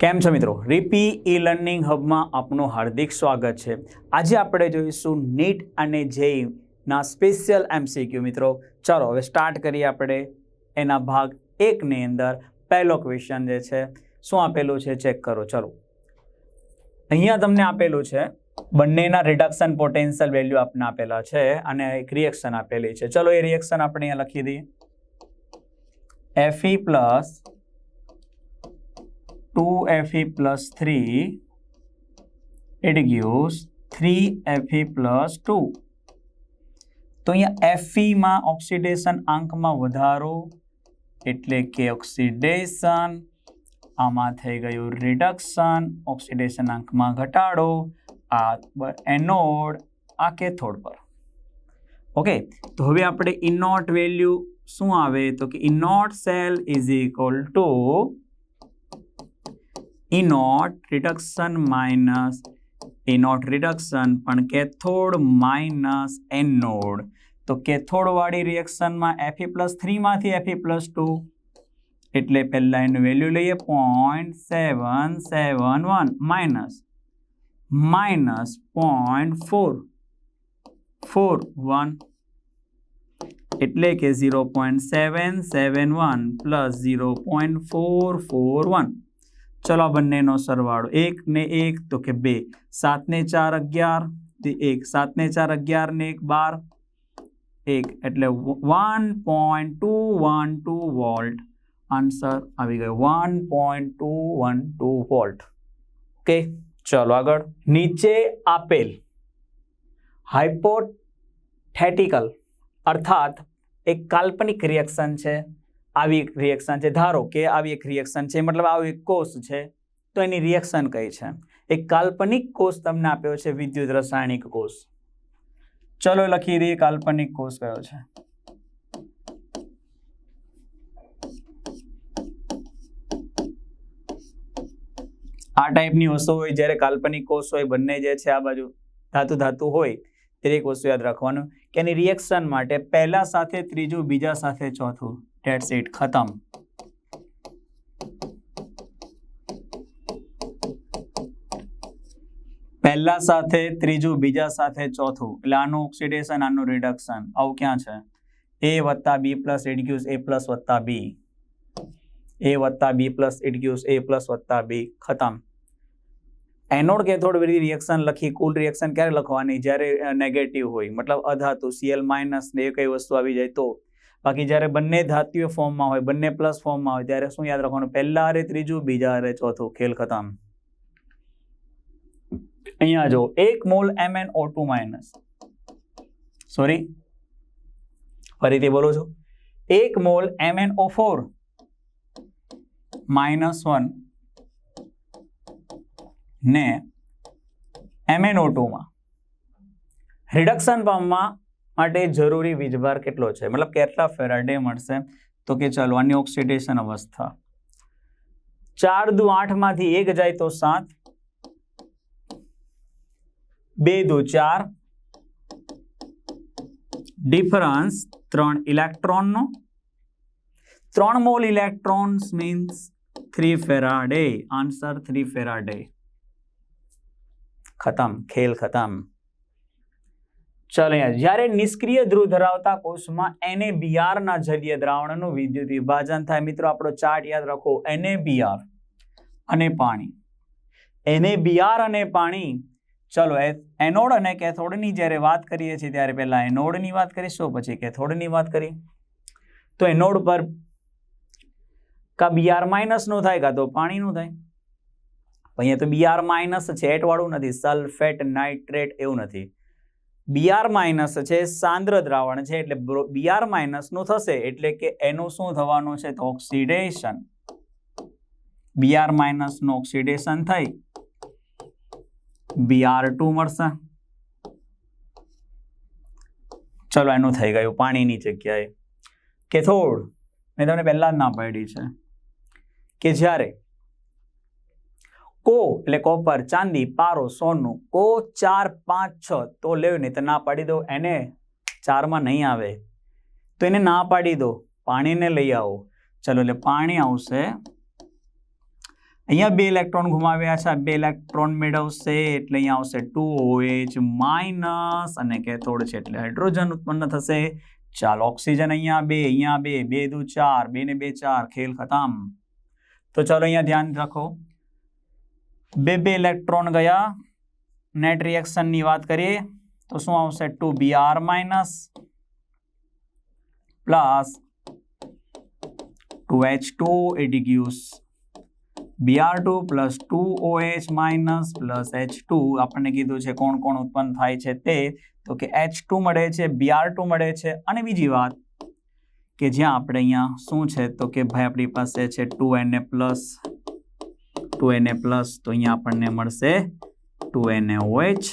કેમ છો મિત્રો? રીપી ઈ લર્નિંગ હબમાં આપનું હાર્દિક સ્વાગત છે. આજે આપણે જોઈશું નીટ અને જેઈ ના સ્પેશિયલ એમસીક્યુ મિત્રો. ચલો, હવે સ્ટાર્ટ કરીએ આપણે. એના ભાગ એકની અંદર પહેલો ક્વેશ્ચન જે છે, શું આપેલું છે ચેક કરો, ચલો. અહીંયા તમને આપેલું છે, બંનેના રિડક્શન પોટેન્શિયલ વેલ્યુ આપને આપેલા છે અને એક રિએક્શન આપેલી છે. ચલો, એ રિએક્શન આપણે અહીંયા લખી દઈએ. F E plus two F E plus three it gives three E plus two તો અહીંયા એફઈમાં ઓક્સિડેશન આંકમાં વધારો એટલે કે ઓક્સિડેશન આમાં થઈ ગયું રિડક્શન ઓક્સિડેશન આંકમાં ઘટાડો, આ એનોડ આ કેથોડ પર. ઓકે તો હવે આપણે ઇનોટ વેલ્યુ શું આવે? તો કે E naught cell is equal to E naught reduction minus naught reduction પણ કેથોડ માઇનસ એનોડ તો કેથોડવાળી રિએક્શનમાં એફી પ્લસ થ્રીમાંથી એફી પ્લસ ટુ એટલે પહેલાં એનું વેલ્યુ લઈએ point seven seven one minus minus point four four one એટલે કે zero point seven seven one plus zero point four four one ચલો આ બંનેનો સરવાળો. એક ને એક, તો કે બે. સાતને ચાર અગિયાર, તે એક. સાતને ચાર અગિયાર ને એક, બાર. એક. એટલે one point two one two volt answer આવી ગયો. One point two one two volt okay ચલો આગળ. નીચે આપેલ હાઇપોથેટિકલ અર્થાત એક કાલ્પનિક રિએક્શન છે. આવી એક રિએક્શન છે. ધારો કે આવી એક રિએક્શન છે, મતલબ આવો એક કોષ છે, તો એની રિએક્શન કઈ છે? એક કાલ્પનિક કોષ તમને આપ્યો છે, વિદ્યુત રાસાયણિક કોષ. ચલો લખી દઈએ કાલ્પનિક કોષ કયો છે. આ ટાઈપની વસ્તુ હોય, જ્યારે કાલ્પનિક કોષ હોય, બંને જે છે આ બાજુ ધાતુ ધાતુ હોય એક વસ્તુ યાદ રાખવાનું કે એની રિએક્શન માટે પહેલા સાથે ત્રીજું, બીજા સાથે ચોથું. ડેટ્સ ઇટ ખતમ પહેલા સાથે, ત્રીજું, બીજા સાથે, ચોથું. એટલે આનું ઓક્સિડેશન આનું રિડક્શન આવું ક્યાં છે? એ વત્તા B plus it A plus વત્તા બી એ વત્તા બી પ્લસ ઇડગ્યુઝ એ પ્લસ વત્તા બી ખતમ. એનોડ કેથોડ બધી રિએક્શન લખી, કુલ રિએક્શન ક્યારે લખવાની? જ્યારે નેગેટિવ હોય, મતલબ અધાતુ સીએલ માઇનસ ને એ કઈ વસ્તુ આવી જાય તો બાકી જ્યારે બંને ધાતુઓ ફોર્મમાં હોય, બંને પ્લસ ફોર્મમાં હોય, ત્યારે શું યાદ રાખવાનું? પહેલા હારે ત્રીજું, બીજા અરે ચોથું. ખેલ ખતમ. અહીંયા જો, એક mole M N O two minus sorry ફરીથી બોલું છું. એક mole M N O four minus one ને એમએનઓ ટુમાં રિડક્શન પામવા માટે જરૂરી વીજભાર કેટલો છે? મતલબ કેટલા ફેરાડે મળશે? તો કે ચાલો, આની ઓક્સિડેશન અવસ્થા. ચાર દુ આઠમાંથી એક જાય તો સાત. બે દુ ચાર. ડિફરન્સ ત્રણ ઇલેક્ટ્રોનનો. ત્રણ mole electrons means three Faraday answer three Faraday ખતમ, ખેલ ખતમ. ચલો અહીંયા જ્યારે નિષ્ક્રિય ધ્રુવ ધરાવતા કોષમાં એને ના જલીય દ્રાવણનું વિદ્યુત વિભાજન થાય, મિત્રો, આપણો ચાર્ટ યાદ રાખો. NaBr અને પાણી. NaBr અને પાણી, ચલો એનોડ અને કેથોડની જ્યારે વાત કરીએ છીએ, ત્યારે પહેલાં એનોડની વાત કરીશું પછી કેથોડની વાત કરી તો એનોડ પર કા બીઆર માઇનસનું થાય કાં તો પાણીનું થાય? અહીંયા તો બીઆર માઇનસ છે એટવાળું નથી. સલ્ફેટ નાઇટ્રેટ એવું નથી. બીઆર માઇનસ છે, સાંદ્ર દ્રાવણ છે, એટલે બીઆર માઇનસનું થશે, એટલે કે એનું શું થવાનું છે? તો ઓક્સિડેશન. બીઆર માઇનસનું ઓક્સિડેશન થઈ. બીઆર ટુ મળશે. ચલો, એનું થઈ ગયું પાણીની જગ્યાએ. કેથોડ, મેં તમને પહેલાં જ ના પાડી છે કે જ્યારે કો એટલે કોપર, ચાંદી, પારો, સોનું, કો ચાર, પાંચ, છ, તો લેવ નહીં તો ના પાડી દો. એને ચારમાં નહીં આવે. તો એને ના પાડી દો. પાણીને લઈ આવો. ચલો, એટલે પાણી આવશે. અહીંયા બે ઇલેક્ટ્રોન ગુમાવ્યા છે. બે ઇલેક્ટ્રોન મેળવશે એટલે અહીંયા આવશે ટુ ઓએચ માઇનસ અને કેથોડ છે એટલે હાઇડ્રોજન ઉત્પન્ન થશે. ચાલો, ઓક્સિજન અહીંયા બે અહીંયા બે બે દુ ચાર બે ને બે ચાર, ખેલ ખતમ. તો ચાલો અહીંયા ધ્યાન રાખો. બે બે ઇલેક્ટ્રોન ગયા. નેટ રિએક્શનની વાત કરીએ, તો શું આવશે? Two B R minus plus two H two aqueous B R two plus two O H minus plus H two આપણને કીધું છે કોણ કોણ ઉત્પન્ન થાય છે તે. તો કે એચ ટુ મળે છે બીઆર ટુ મળે છે. અને બીજી વાત કે જ્યાં આપણે અહીંયા શું છે? તો કે ભાઈ આપણી પાસે છે ટુ એને પ્લસ ટુ એને પ્લસ તો અહીંયા આપણને મળશે ટુ એને ઓએચ.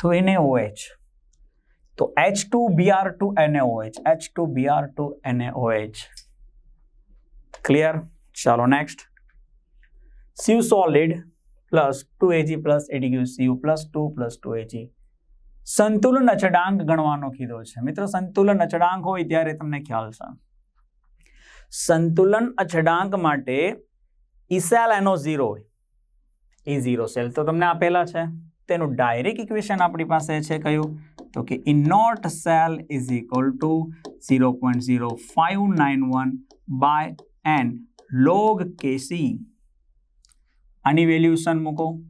તો એને ઓએચ. તો H two B R two એને O H. H two B R two એને ઓએચ. ક્લિયર ચાલો next C U solid plus two A G plus એડીગ્યુ C U plus two plus two A G સંતુલન અચળાંક ગણવાનો કીધો છે. મિત્રો, સંતુલન અચળાંક હોય ત્યારે તમને ખ્યાલ છે. સંતુલન અચળાંક માટે ઇસેલ એનો ઝીરો હોય. એ ઝીરો સેલ તો તમને આપેલા છે. તેનું ડાયરેક્ટ ઇક્વેશન આપણી પાસે છે કયું? તો કે E naught cell is equal to zero point zero five nine one by N log K C આની વેલ્યુશન મૂકો.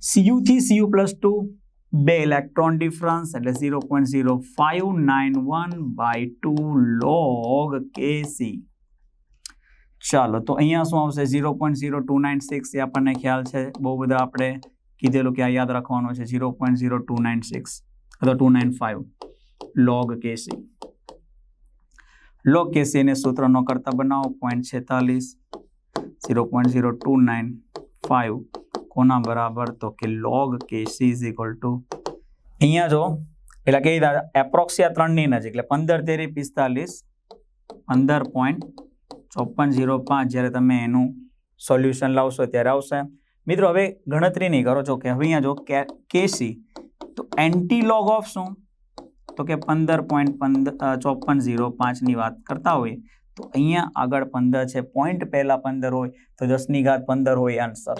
સીયુ થી સીયુ પ્લસ ટુ બે ઇલેક્ટ્રોન ડિફરન્સ એટલે zero point zero five nine one by two log K C ચાલો તો અહીંયા શું આવશે zero point zero two nine six એ આપણને ખ્યાલ છે બહુ બધા આપણે કીધેલું કે આ યાદ રાખવાનું છે zero point zero two nine six અથવા two nine five log K C log કેસીને સૂત્રનો કરતા બનાવો પોઈન્ટ છેતાલીસ zero point zero two nine five કોના બરાબર? તો કે log K C is equal to અહીંયા જો, એટલે કહી દીધા એપ્રોક્સિયા ત્રણની નજીક, એટલે પંદર તેરી પિસ્તાલીસ, પંદર પોઈન્ટ ચોપન ઝીરો પાંચ, જ્યારે તમે એનું સોલ્યુશન લાવશો ત્યારે આવશે. મિત્રો, હવે ગણતરી નહીં કરો છો કે હવે અહીંયા જો કેસી તો એન્ટી લોગ ઓફ શું? તો કે પંદર પોઈન્ટ પંદર ચોપન ઝીરો પાંચની વાત કરતા હોય તો અહીંયા આગળ પંદર છે પોઈન્ટ પહેલાં પંદર હોય, તો દસની ઘાત પંદર હોય આન્સર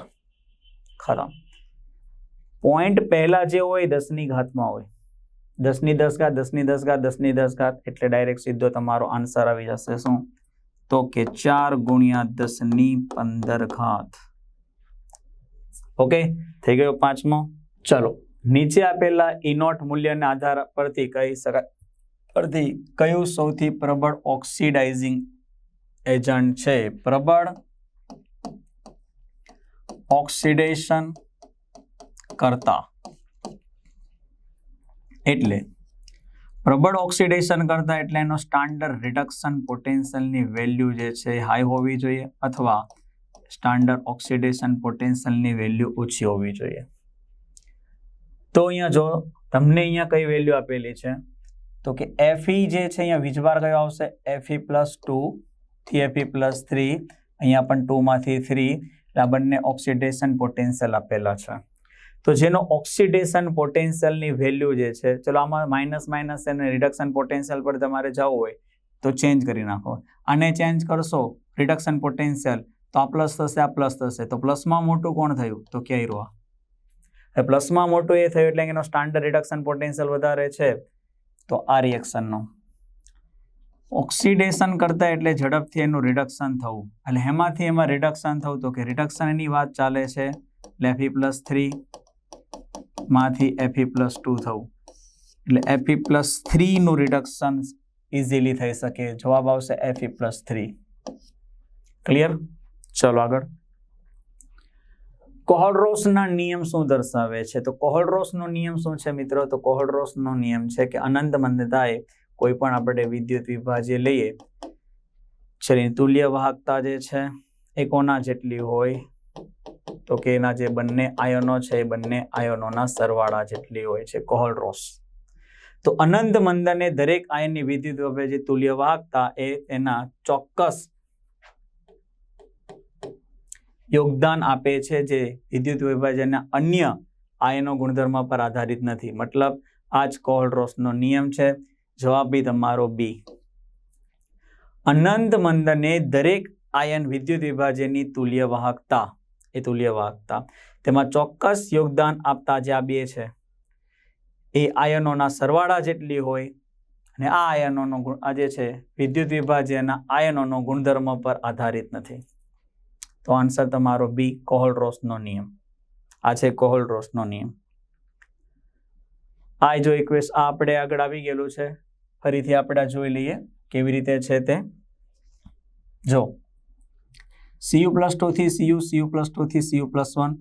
ખરા. પોઈન્ટ પહેલાં જે હોય દસની ઘાતમાં હોય. દસની દસ ઘાત, દસની દસ ઘાત, દસની દસ ઘાત એટલે ડાયરેક્ટ સીધો તમારો આન્સર આવી જશે. શું? તો કે ચાર ગુણ્યા દસની પંદર ઘાત. ઓકે થઈ ગયો પાંચમો? ચલો. નીચે આપેલા ઇનોટ મૂલ્યના આધાર પરથી કહી શકાય, પરથી કયું સૌથી પ્રબળ ઓક્સિડાઇઝિંગ એજન્ટ છે? પ્રબળ ઓક્સિડેશન કરતા. એટલે પ્રબળ ઓક્સિડેશન કરતા એટલે એનો સ્ટાન્ડર્ડ રિડક્શન પોટેન્શિયલની વેલ્યુ જે છે હાઈ હોવી જોઈએ અથવા સ્ટાન્ડર્ડ ઓક્સિડેશન પોટેન્શિયલની વેલ્યુ ઓછી હોવી જોઈએ. તો અહીંયા જો તમને અહીંયા કઈ વેલ્યુ આપેલી છે? તો કે એફઈ જે છે અહીંયા વીજભાર કયો આવશે? એફઈ પ્લસ ટુ થી એફઈ પ્લસ થ્રી અહીંયા પણ ટુમાંથી થ્રી આ બંને ઓક્સિડેશન પોટેન્શિયલ આપેલા છે. તો જેનો ઓક્સિડેશન પોટેન્શિયલની વેલ્યુ જે છે, ચલો આમાં માઇનસ માઇનસ અને રિડક્શન પોટેન્શિયલ પર તમારે જવું હોય, તો ચેન્જ કરી નાખો. આને ચેન્જ કરશો રિડક્શન પોટેન્શિયલ તો આ પ્લસ થશે, આ પ્લસ થશે. તો પ્લસમાં મોટું કોણ થયું? તો ક્યાંય રહ્યો પ્લસમાં મોટું એ થયું એટલે એનો સ્ટાન્ડર્ડ રિડક્શન પોટેન્શિયલ વધારે છે. તો આ રિએક્શનનો ઓક્સિડેશન કરતા એટલે ઝડપથી એનું રિડક્શન થવું. એટલે એમાંથી એમાં રિડક્શન થવું તો કે રિડક્શનની વાત ચાલે છે, એટલે એફી પ્લસ થ્રી માંથી એફી પ્લસ ટુ થવું. એટલે એફી પ્લસ થ્રીનું રિડક્શન ઇઝીલી થઈ શકે. જવાબ આવશે એફી પ્લસ થ્રી ક્લિયર ચલો આગળ. કોહલરોસના નિયમ શું દર્શાવે છે? તો કોહલરોસનો નિયમ શું છે મિત્રો? તો કોહલરોસનો નિયમ છે કે અનંત મંદતાએ કોઈ પણ આપણે વિદ્યુત વિભાજ્ય લઈએ, જેની તુલ્ય વાહકતા જે છે એ કોના જેટલી હોય, તો કે એના જે બંને આયનો છે એ બંને આયનોના સરવાળા જેટલી હોય છે, કોહલ રોસ. તો અનંત મંદને દરેક આયનની વિદ્યુત વિભાજ્ય તુલ્ય વાહકતા એ એના ચોક્કસ યોગદાન આપે છે જે વિદ્યુત વિભાજનના અન્ય આયનો ગુણધર્મ પર આધારિત નથી. મતલબ, આ જ કોહલ રોસનો નિયમ છે. જવાબ બી તમારો બી. અનંત મંદને દરેક આયન વિદ્યુત વિભાજનની તુલ્ય વાહકતા એ તુલ્ય વાહકતા તેમાં ચોક્કસ યોગદાન આપતા જે આ બે છે, એ આયનોના સરવાળા જેટલી હોય અને આ આયનોનો ગુણ, આ જે છે, વિદ્યુત વિભાજનના આયનોનો ગુણધર્મ પર આધારિત નથી. તો આન્સર તમારો બી કોહલ રોસનો નિયમ. આ છે કોહલ રોસનો નિયમ. આ જો ઇક્વેશ આ આપણે આગળ આવી ગયેલું છે. ફરીથી આપણે જોઈ લઈએ કેવી રીતે છે તે. જો Cu plus ટુથી C U C U plus ટુથી Cu plus one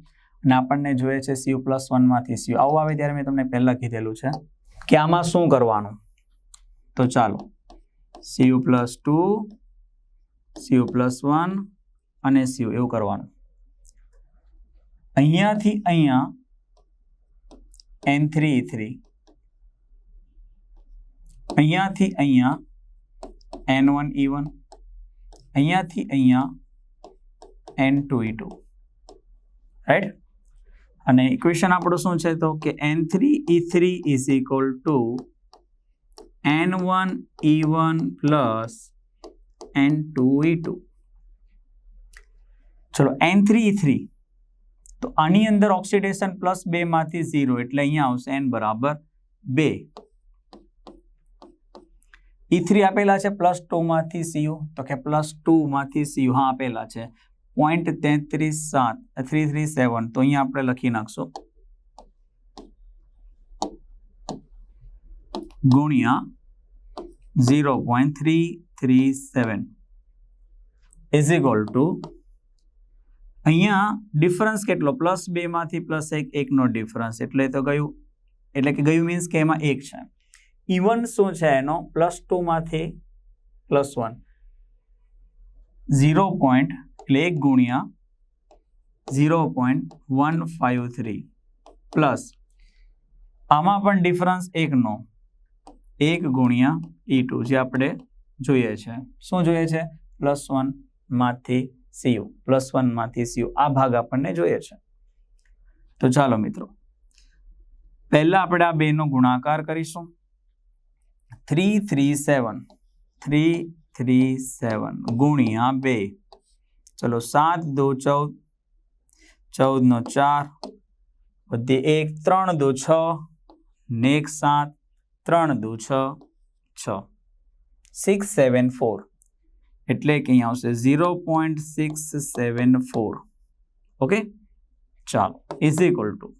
અને આપણને જોઈએ છે સીયુ પ્લસ વનમાંથી સીયુ આવું આવે ત્યારે મેં તમને પહેલાં કીધેલું છે કે આમાં શું કરવાનું? તો ચાલો C U plus two C U plus one અને સીયુ એવું કરવાનું. અહીંયાથી અહીંયા એન થ્રી થ્રી અહીંયાથી અહીંયા એન વન ઈ વન અહીંયાથી અહીંયા N two E two right અને ઇક્વેશન આપણું શું છે તો કે N three E three is equal to N one E one plus N two E two ચલો એન થ્રી ઈ થ્રી તો આની અંદર ઓક્સિડેશન પ્લસ બેમાંથી ઝીરો એટલે અહીંયા આવશે એન બરાબર બે. ઈ થ્રી આપેલા છે પ્લસ ટુ માંથી સીયુ તો કે પ્લસ ટુ માંથી સીયુ હા, આપેલા છે. પોઈન્ટ તેત્રીસ સાત થ્રી થ્રી સેવન તો અહીંયા આપણે લખી નાખશું. ગુણ્યા zero point three three seven is equal to અહીંયા ડિફરન્સ કેટલો? પ્લસ બે માંથી પ્લસ એક, એકનો ડિફરન્સ એટલે તો ગયું. એટલે કે ગયું મીન્સ કે એમાં એક છે. ઇવન શું છે એનો? પ્લસ ટુમાંથી પ્લસ વન ઝીરો પોઈન્ટ એટલે એક ગુણ્યા zero point one five three plus આમાં પણ ડિફરન્સ એકનો. એક ગુણ્યા ઈ ટુ જે આપણે જોઈએ છે. શું જોઈએ છે? પ્લસ વનમાંથી સીયુ પ્લસ વનમાંથી સીયુ આ ભાગ આપણને જોઈએ છે. તો ચાલો મિત્રો, પહેલાં આપણે આ બેનો ગુણાકાર કરીશું. Three three seven. Three three seven. ગુણ્યા બે. ચલો સાત, દો, ચૌદ. ચૌદ નો ચાર. વધી એક, ત્રણ, દો, છ. ને એક, સાત. ત્રણ, દો, છ. છ. સિક્સ સેવન ફોર એટલે કે અહીંયા આવશે zero point six seven four okay? ચાલો. Is equal to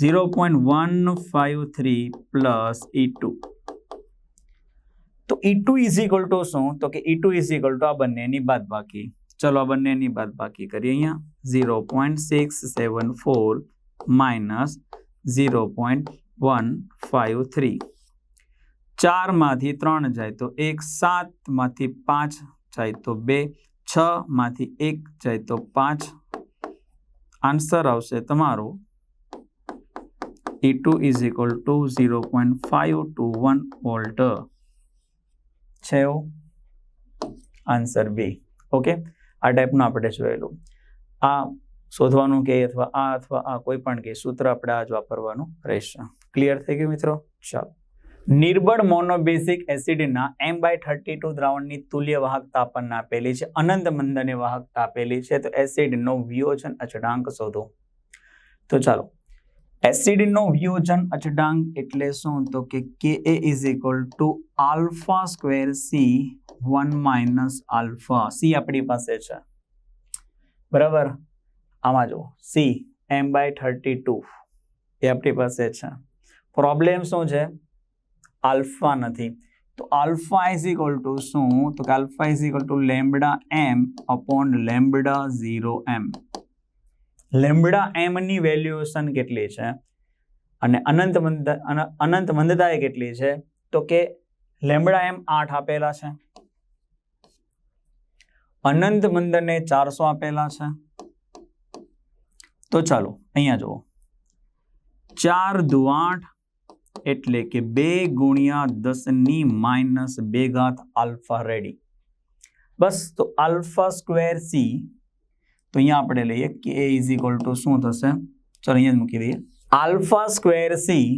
zero point one five three plus E two તો E two is equal to શું? તો કે E two is equal to આ બંનેની બાદ બાકી ચલો, આ બંનેની બાદ બાકી કરીએ અહીંયા. Zero point six seven four minus zero point one five three ચારમાંથી ત્રણ જાય તો એક, સાતમાંથી પાંચ જાય તો બે છ માંથી એક જાય તો પાંચ. આન્સર આવશે તમારો. E two is equal to zero point five two one volt છે આન્સર બી ઓકે આ ટાઈપનું આપણે જોયેલું. આ શોધવાનું કે અથવા આ અથવા આ કોઈ પણ કે સૂત્ર આપણે આ જ વાપરવાનું રહેશે. ક્લિયર થઈ ગયું મિત્રો? ચાલો. નિર્બળ મોનોબેસિક એસિડના એમ બાય થર્ટી ટુ દ્રાવણની તુલ્ય વાહકતા આપણને આપેલી છે. અનંત મંદને વાહકતા આપેલી છે. તો એસિડનો વિયોજન અચળાંક શોધો. તો ચાલો. એસિડનો વિયોજન અચળાંક એટલે શું તો કે K A is equal to alpha square C one minus alpha C આપણી પાસે છે બરાબર આમાં જો C M by thirty two એ આપણી પાસે છે પ્રોબ્લેમ શું છે આલ્ફા નથી તો આલ્ફા ઇઝ ઇક્વલ ટુ શું તો કે alpha is equal to lambda M upon lambda zero M lambda એમની વેલ્યુએશન કેટલી છે? અને અનંત મંદ અનંત મંદતા કેટલી છે? તો કે લેમ્બડા એમ આઠ આપેલા છે. અનંત મંદને ચારસો આપેલા છે. તો ચાલો, અહીંયા જુઓ. ચાર દુ આઠ એટલે કે બે ગુણ્યા દસની માઇનસ બે ઘાત આલ્ફા રેડી. બસ, તો આલ્ફા સ્ક્વેર સી તો અહીંયા આપણે લઈએ કે એ ઇઝ ઇક્વલ ટુ શું થશે? ચલો અહીંયા જ મૂકી દઈએ. આલ્ફા સ્ક્વેર સી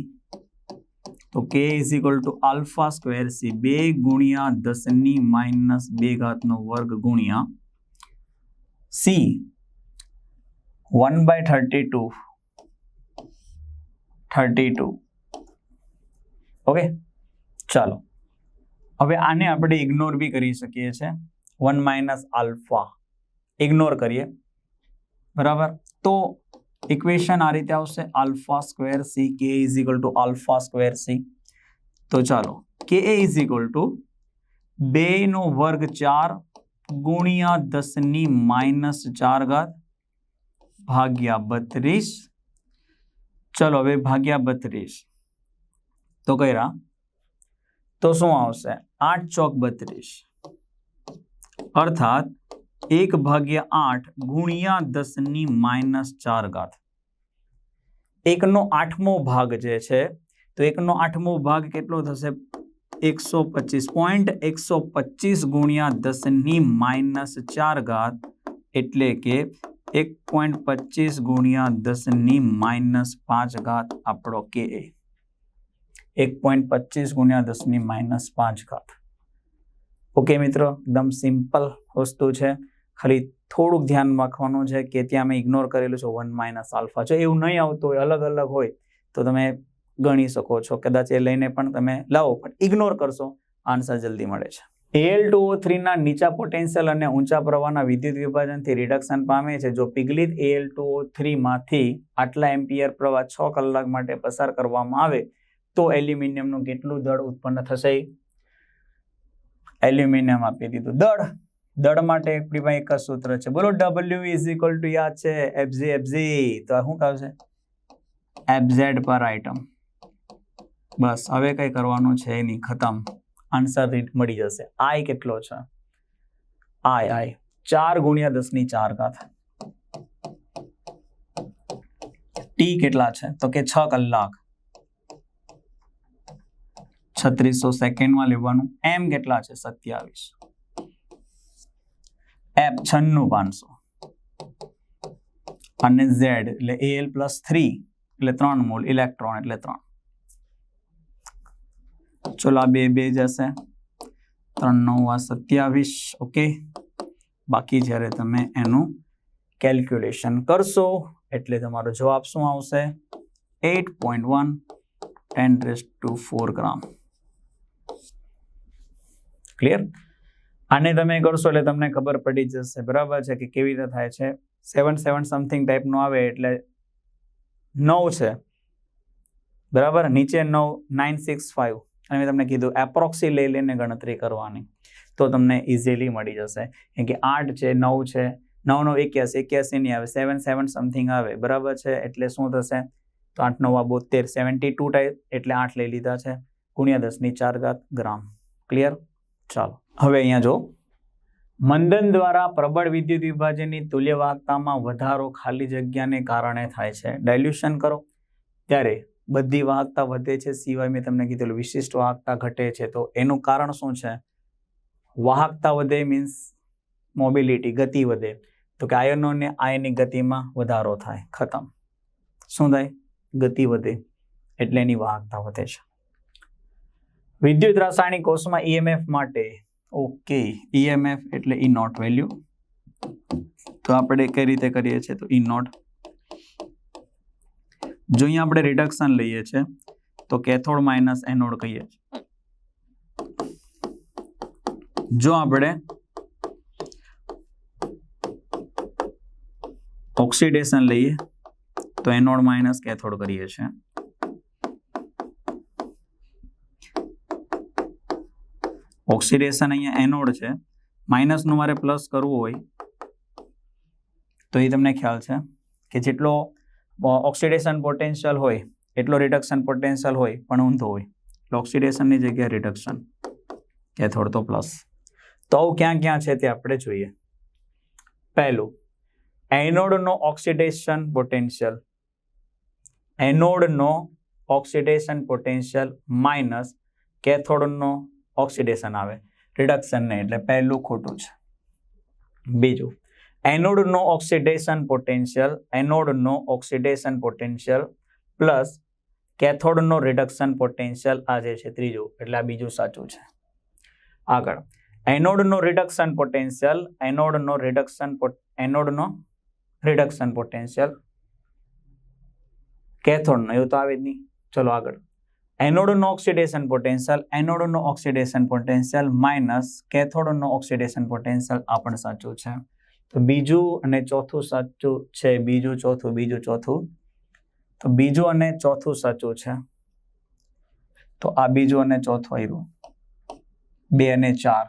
તો કે is equal to alpha square C બે ગુણ્યા દસની માઇનસ બે ઘાતનો વર્ગ ગુણ્યા C one by thirty two thirty two okay ચાલો. હવે આને આપણે ઇગ્નોર બી કરી શકીએ છીએ. વન માઇનસ આલ્ફા ઇગ્નોર કરીએ બરાબર તો ઇક્વેશન આ રીતે આવશે alpha square C K is equal to alpha square C તો ચાલો કે એ ઇઝ ઇક્વલ ટુ બેનો વર્ગ ચાર ગુણ્યા દસની માઇનસ ચાર ઘાત ભાગ્યા બત્રીસ ચલો હવે ભાગ્યા બત્રીસ તો કર્યા તો શું આવશે આઠ ચોક બત્રીસ અર્થાત એક ભાગ્યા આઠ ગુણ્યા દસની માઇનસ ચાર ઘાત એકનો આઠમો ભાગ જે છે તો એકનો આઠમો ભાગ કેટલો થશે એકસો પચીસ પોઈન્ટ એકસો પચીસ ગુણ્યા દસની માઇનસ ચાર ઘાત એટલે કે એક પોઈન્ટ પચીસ ગુણ્યા દસની માઇનસ પાંચ ઘાત આપણો કે એક પોઈન્ટ પચીસ ગુણ્યા દસની માઇનસ પાંચ ઘાત ઓકે મિત્રો એકદમ સિમ્પલ વસ્તુ છે ખાલી થોડુંક ધ્યાન રાખવાનું છે કે ત્યાં મેં ઇગ્નોર કરેલું છે વન માઇનસ આલ્ફા જો એવું નહીં આવતું હોય, અલગ અલગ હોય, તો તમે ગણી શકો છો. કદાચ એ લઈને પણ તમે લાવો, પણ ઇગ્નોર કરશો આન્સર જલ્દી મળે છે. એલ ટુ ઓ થ્રીના નીચા પોટેન્શિયલ અને ઊંચા પ્રવાહના વિદ્યુત વિભાજનથી રિડક્શન પામે છે. જો પીગલિત એલ ટુ ઓ થ્રીમાંથી આટલા એમ્પિયર પ્રવાહ છ કલાક માટે પસાર કરવામાં આવે, તો એલ્યુમિનિયમનું કેટલું દળ ઉત્પન્ન થશે? એલ્યુમિનિયમ આપી દીધું. દળ દળ માટે એક જ સૂત્ર છે. બોલો ડબલ્યુ ઇઝ ઇક્વલ ટુ યાદ છે? એફઝી એફઝી તો આ શું કહે એફઝેડ પર આઇટમ બસ, હવે કંઈ કરવાનું છે નહીં, ખતમ. આન્સર મળી જશે. આઈ કેટલો છે? આઈ આઈ ચાર ગુણ્યા દસની ચાર ઘાત. ટી કેટલા છે? તો કે છ કલાક. છત્રીસો સેકન્ડમાં લેવાનું. એમ કેટલા છે? સત્યાવીસ. એફ છન્નું પાંચસો અને ઝેડ એટલે એલ પ્લસ થ્રી એટલે ત્રણ મૂળ ઇલેક્ટ્રોન એટલે ત્રણ. ચલો બે બે જશે. ત્રણ, નવ સત્યાવીસ ઓકે બાકી જ્યારે તમે એનું કેલ્ક્યુલેશન કરશો, એટલે તમારો જવાબ શું આવશે? Eight point one ten two four gram clear આને તમે કરશો એટલે તમને ખબર પડી જશે. બરાબર છે કે કેવી રીતે થાય છે? સેવન સેવન સમથિંગ ટાઈપનું આવે એટલે નવ છે. બરાબર? નીચે નવ નાઇન સિક્સ ફાઇવ અને મેં તમને કીધું એપ્રોક્સી લઈ લઈને ગણતરી કરવાની. તો તમને ઇઝીલી મળી જશે. કેમ કે આઠ છે, નવ છે. નવ નવ, એક્યાસી. એક્યાસી નહીં આવે. સેવન સેવન સમથિંગ આવે. બરાબર છે? એટલે શું થશે? તો આઠ, નવ બોતેર. સેવન્ટી ટુ ટાઈપ એટલે આઠ લઈ લીધા છે. ગુણ્યા દસની ચાર ઘાત ગ્રામ. ક્લિયર ચાલો. હવે અહીંયા જો મંદન દ્વારા પ્રબળ વિદ્યુત વિભાજનની તુલ્ય વાહકતામાં વધારો ખાલી જગ્યાને કારણે થાય છે. ડાયલ્યુશન કરો. ત્યારે બધી વાહકતા વધે છે. સિવાય મેં તમને કીધેલું વિશિષ્ટ વાહકતા ઘટે છે. તો એનું કારણ શું છે? વાહકતા વધે મીન્સ મોબિલિટી ગતિ વધે. તો કે આયનોને આયનની ગતિમાં વધારો થાય. ખતમ. શું થાય? ગતિ વધે. એટલે એની વાહકતા વધે છે. વિદ્યુત રાસાયણિક કોષમાં ઈએમએફ માટે ઓકે ઈએમએફ એટલે ઈ નોટ વેલ્યુ. તો આપણે કઈ રીતે કરીએ છીએ તો ઈ નોટ. જો અહીંયા આપણે રિડક્શન લઈએ છીએ, તો કેથોડ માઇનસ એનોડ કહીએ છીએ. જો આપણે ઓક્સિડેશન લઈએ, તો એનોડ માઇનસ કેથોડ કરીએ છીએ. ઓક્સિડેશન અહીંયા એનોડ છે. માઇનસનું મારે પ્લસ કરવું હોય, તો એ તમને ખ્યાલ છે કે જેટલો ઓક્સિડેશન પોટેન્શિયલ હોય, એટલો રિડક્શન પોટેન્શિયલ હોય, પણ ઊંધો હોય. ઓક્સિડેશનની જગ્યાએ રિડક્શન કેથોડ તો પ્લસ તો આવું ક્યાં ક્યાં છે તે આપણે જોઈએ. પહેલું, એનોડનો ઓક્સિડેશન પોટેન્શિયલ એનોડનો ઓક્સિડેશન પોટેન્શિયલ માઇનસ કેથોડનો ઓક્સિડેશન આવે રિડક્શન નહીં, એટલે પહેલું ખોટું છે. બીજું એનોડનો ઓક્સિડેશન પોટેન્શિયલ એનોડનો ઓક્સિડેશન પોટેન્શિયલ પ્લસ કેથોડનો રિડક્શન પોટેન્શિયલ આ જે છે ત્રીજું, એટલે આ બીજું સાચું છે. આગળ એનોડનો રિડક્શન પોટેન્શિયલ એનોડનો રિડક્શન એનોડનો રિડક્શન પોટેન્શિયલ કેથોડનો એવું તો આવે જ નહીં. ચલો આગળ. એનોડનો ઓક્સિડેશન પોટેન્શિયલ, એનોડનો ઓક્સિડેશન પોટેન્શિયલ માઇનસ કેથોડનો ઓક્સિડેશન પોટેન્શિયલ આ પણ સાચું છે. તો બીજું અને ચોથું સાચું છે, બીજું, ચોથું બીજું, ચોથું. તો બીજું અને ચોથું સાચું છે. તો આ બીજું અને ચોથું આવ્યું બે અને ચાર.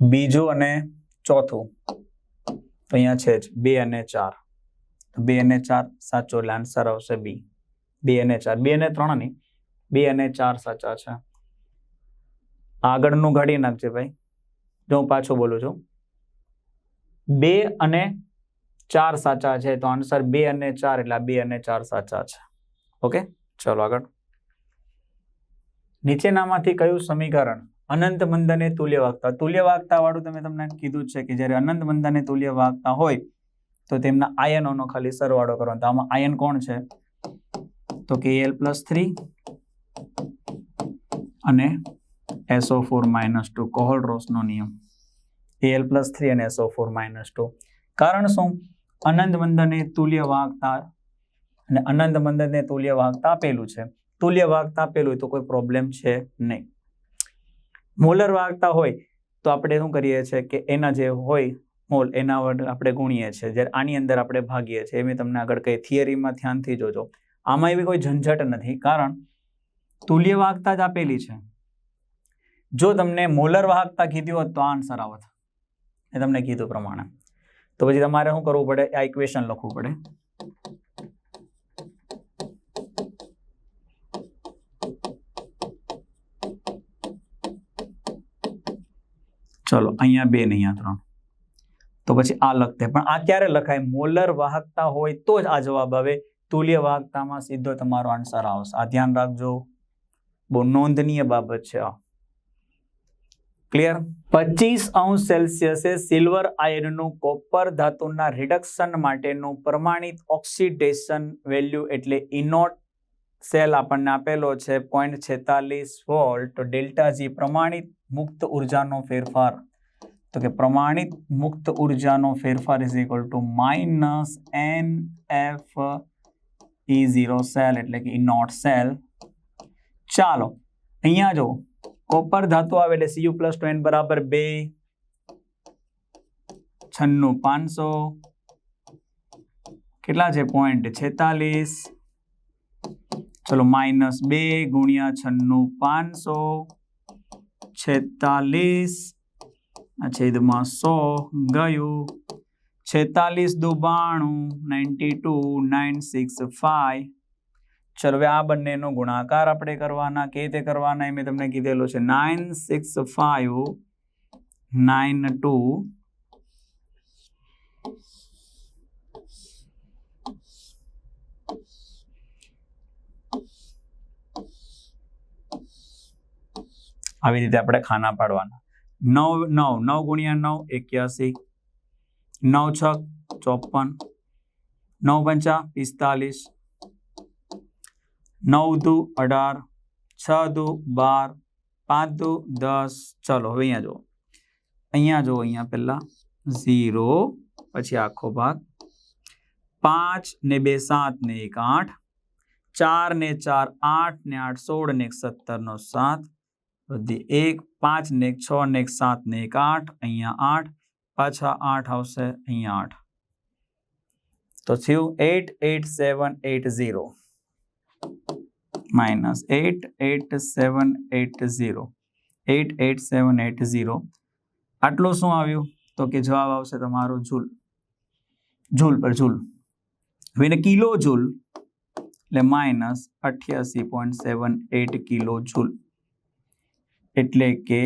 બીજું અને ચોથું. તો અહીંયા છે જ બે અને ચાર. બે અને ચાર સાચો એટલે આન્સર આવશે બી. બે અને ચાર. બે અને ત્રણ નહીં. બે અને ચાર સાચા છે. આગળનું ઘડી નાખજે ભાઈ. જો હું પાછું બોલું છું. બે અને ચાર સાચા છે તો આન્સર બે અને ચાર એટલે બે અને ચાર સાચા છે. ઓકે? ચલો આગળ. નીચેનામાંથી કયું સમીકરણ અનંત મંદને તુલ્ય વાગતા? તુલ્ય વાગતા વાળું તમે તમને કીધું છે કે જ્યારે અનંત મંદને તુલ્ય વાગતા હોય તો તેમના આયનોનો ખાલી સરવાળો કરવાનો. તો આમાં આયન કોણ છે? તો કે એલ પ્લસ થ્રી અને S O four minus two કોહલ રોસનો નિયમ. એલ પ્લસ થ્રી અને એસઓ ફોર માઇનસ ટુ કારણ શું? અનંત મંદને તુલ્ય વાહકતા અને અનંત મંદરને તુલ્ય વાહકતા આપેલું છે. તુલ્ય વાહકતા આપેલું તો કોઈ પ્રોબ્લેમ છે નહીં. મોલર વાહકતા હોય તો આપણે શું કરીએ છીએ કે એના જે હોય, મોલ એના વડ આપણે ગુણીએ છીએ. જ્યારે આની અંદર આપણે ભાગીએ છીએ. એ મેં તમને આગળ કઈ થિયરીમાં ધ્યાનથી જોજો. આમાં એવી કોઈ ઝંઝટ નથી. કારણ તુલ્ય વાહકતા જ આપેલી છે. જો તમને મોલર વાહકતા કીધી હોત તો આ આન્સર આવત એ તમને કીધું પ્રમાણે. તો પછી તમારે શું કરવું પડે? આ ઇક્વેશન લખવું પડે. ચલો, અહીંયા બે અહીંયા ત્રણ. તો પછી આ લખતે. પણ આ ક્યારે લખાય? મોલર વાહકતા હોય તો જ આ જવાબ આવે. તુલ્ય વાહકતામાં સીધો તમારો આન્સર આવશે. આ ધ્યાન રાખજો. બહુ નોંધનીય બાબત છે આ. ક્લિયર પચીસ અંશ સેલ્સિયસે સિલ્વર આયર્નનું કોપર ધાતુના રિડક્શન માટેનું પ્રમાણિત ઓક્સિડેશન વેલ્યુ એટલે ઇનોટ સેલ આપણને આપેલો છે પોઈન્ટ છેતાલીસ વોલ્ટ ડેલ્ટા જી પ્રમાણિત મુક્ત ઉર્જાનો ફેરફાર. તો કે પ્રમાણિત મુક્ત ઉર્જાનો ફેરફાર is equal to minus N F E zero cell એટલે કે ઇનોટ સેલ ચાલો, અહીંયા જો કોપર ધાતુ આવે એટલે સીયુ પ્લસ ટુ એન બરાબર બે, છન્નું પાંચસો, કેટલા છે? પોઈન્ટ છેતાલીસ. ચલો માઇનસ બે ગુણ્યા છન્નું પાંચસો, છેતાલીસ. છેદમાં સો ગયું. છેતાલીસ દુ બાણું ninety two nine six five ચલો, હવે આ બંનેનો ગુણાકાર આપણે કરવાના, કે તે કરવાના એ મેં તમને કીધેલું છે. Nine six five nine two આવી રીતે આપણે ખાના પાડવાના. નવ નવ નવ ગુણ્યા નવ, એક્યાસી. નવ છ, ચોપન. નવ પંચા પિસ્તાલીસ. નવ દુ અઢાર છ દુ બાર પાંચ દુ દસ. ચલો, હવે અહીંયા જુઓ. અહીંયા જુઓ, અહીંયા પહેલાં ઝીરો, પછી આખો ભાગ. પાંચ ને બે, સાત ને એક, આઠ. ચાર ને ચાર, આઠ ને આઠ, સોળ ને એક સત્તરનો સાત. બધી એક, પાંચ ને એક, છ ને એક, સાત ને એક, આઠ. અહીંયા આઠ, પાછા આઠ આવશે, અહીંયા આઠ. તો થયું eight eight, seven, eight, zero. Minus eight eight seven eight zero eight eight seven eight zero આટલું શું આવ્યું? તો કે જવાબ આવશે તમારો જૂલ. જૂલ પર જૂલ. હવે એને કિલો જૂલ એટલે માઇનસ અઠ્યાસી point seven eight kilo joule. એટલે કે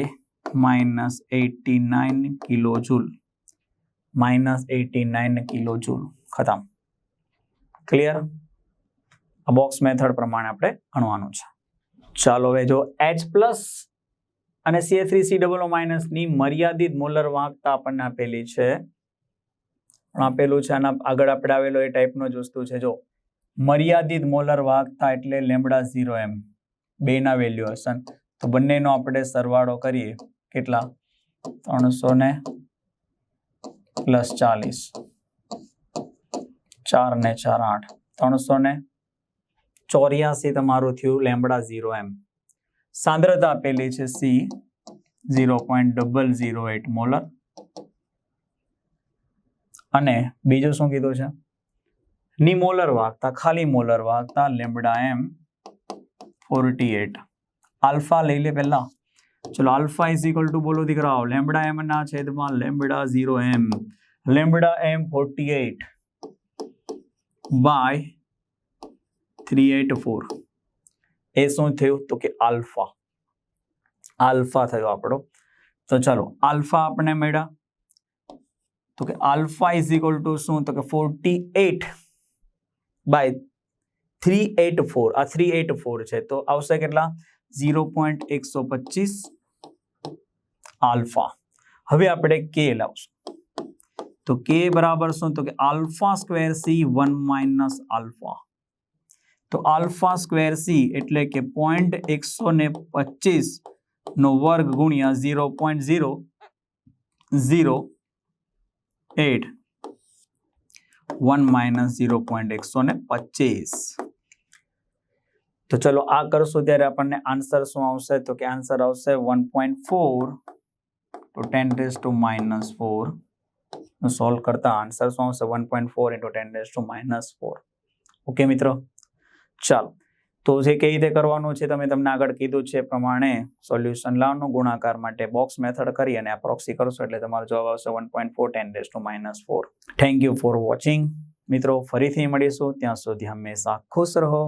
minus eighty nine kilo joule. Minus eighty nine kilo joule. ખતમ. ક્લિયર આ બોક્સ મેથડ પ્રમાણે આપણે ગણવાનું છે. ચાલો હવે જો એચ પ્લસ અને સીએ થ્રી સી ડબલ માઇનસની મર્યાદિત મોલર વાંકતા આપણને આપેલી છે. આપેલું છે આના આગળ આપણે આવેલો એ ટાઈપનો જ વસ્તુ છે. જો મર્યાદિત મોલર વાંકતા એટલે લેમડા ઝીરો એમ. બેના વેલ્યુએશન તો બંનેનો આપણે સરવાળો કરીએ. કેટલા? ત્રણસો ને પ્લસ ચાલીસ. ચાર ને ચાર આઠ. ત્રણસો ને ચોર્યાસી તમારું થયું લેમડા ઝીરો એમ. સાંદ્રતા આપેલી છે C, zero point double zero eight molar. અને બીજું શું કીધું છે? નિમોલર વાગતા, ખાલી મોલર વાગતા lambda M forty eight. Alpha લઈ લે પહેલા. ચલો આલ્ફા ઇઝ ઇક્વલ ટુ બોલો દીકરાઓ લેમડા એમ ના છેદમાં lambda zero M. Lambda M forty eight. By three eight four એ શું થયું? તો કે આલ્ફા. આલ્ફા થયો આપણો. તો ચાલો, આલ્ફા આપણે મળ્યા. તો કે આલ્ફા ઇઝ ઇક્વલ ટુ શું? તો કે forty eight by three eight four આ થ્રી એટ ફોર છે. તો આવશે કેટલા? ઝીરો પોઈન્ટ એકસો પચીસ આલ્ફા. હવે આપણે કે લાવશું. તો કે બરાબર શું? તો કે alpha square C one minus alpha. તો આલ્ફા સ્ક્વેર સી એટલે કે પોઈન્ટ એકસો ને પચીસ નો વર્ગ ગુણ્યા zero point zero zero eight. One minus zero point એકસો ને પચીસ. તો ચલો આ કરશું ત્યારે આપણને આન્સર શું આવશે? તો કે આન્સર આવશે વન પોઈન્ટ ફોર તો ten raise to minus four solve કરતા આન્સર શું આવશે? One point four into ten raise to minus four okay મિત્રો? ચાલો. તો જે કઈ રીતે કરવાનું છે તમે તમને આગળ કીધું છે પ્રમાણે સોલ્યુશન લાવવાનું, ગુણાકાર માટે બોક્સ મેથડ કરી અને આ પ્રોક્સી કરશો એટલે તમારો જવાબ આવશે one point four ten days to minus four thank you for watching મિત્રો, ફરીથી મળીશું. ત્યાં સુધી હંમેશા ખુશ રહો.